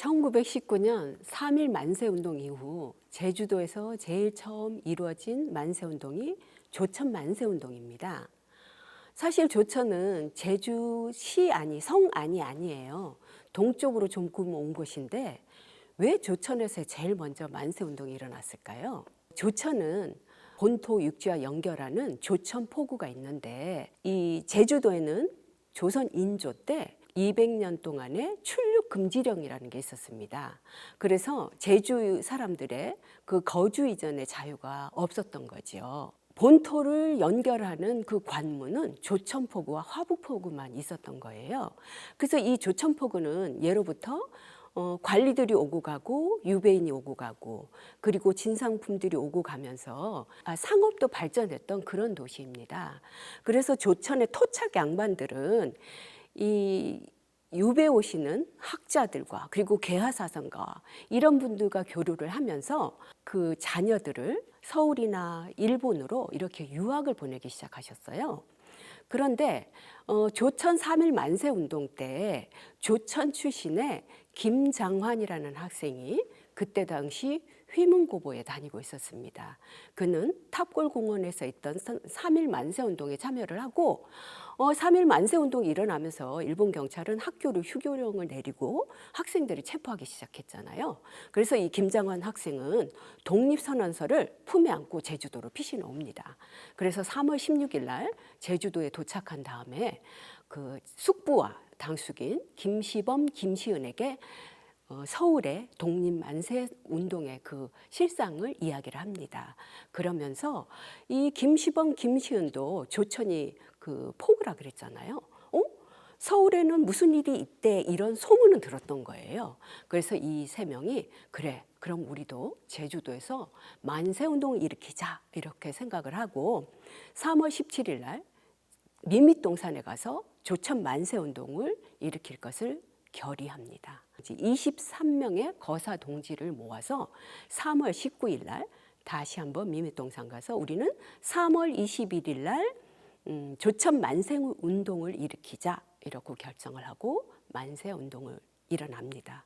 1919년 3.1 만세 운동 이후 제주도에서 제일 처음 이루어진 만세 운동이 조천 만세 운동입니다. 사실 조천은 제주시 아니 성 안이 아니에요. 동쪽으로 조금 온 곳인데 왜 조천에서 제일 먼저 만세 운동이 일어났을까요? 조천은 본토 육지와 연결하는 조천 포구가 있는데 이 제주도에는 조선 인조 때 200년 동안의 출入금지령이라는 게 있었습니다. 그래서 제주 사람들의 그 거주 이전의 자유가 없었던 거지요. 본토를 연결하는 그 관문은 조천포구와 화북포구만 있었던 거예요. 그래서 이 조천포구는 예로부터 어, 관리들이 오고 가고 유배인이 오고 가고 그리고 진상품들이 오고 가면서 아, 상업도 발전했던 그런 도시입니다. 그래서 조천의 토착 양반들은 이 유배 오 시는 학자들과 그리고 개화사선가 이런 분들과 교류를 하면서 그 자녀들을 서울이나 일본으로 이렇게 유학을 보내기 시작하셨어요. 그런데 어, 조천 3.1 만세 운동 때 조천 출신의 김장환이라는 학생이 그때 당시 휘문고보에 다니고 있었습니다. 그는 탑골공원에서 있던 3.1 만세 운동에 참여를 하고 어, 3.1 만세 운동이 일어나면서 일본 경찰은 학교로 휴교령을 내리고 학생들을 체포하기 시작했잖아요. 그래서 이 김장환 학생은 독립선언서를 품에 안고 제주도로 피신을 옵니다. 그래서 3월 16일 날 제주도에 도착한 다음에 그 숙부와 당숙인 김시범, 김시은에게 어, 서울의 독립 만세 운동의 그 실상을 이야기를 합니다. 그러면서 이 김시범, 김시은도 조천이 그 포구라 그랬잖아요. 어? 서울에는 무슨 일이 있대 이런 소문은 들었던 거예요. 그래서 이 세 명이 그래 그럼 우리도 제주도에서 만세 운동을 일으키자 이렇게 생각을 하고 3월 17일 날 미밑동산에 가서 조천 만세 운동을 일으킬 것을 결의합니다. 23명의 거사 동지를 모아서 3월 19일 날 다시 한번 미밀동산 가서 우리는 3월 21일 날 음, 조천 만세 운동을 일으키자 이러고 결정을 하고 만세 운동을 일어납니다.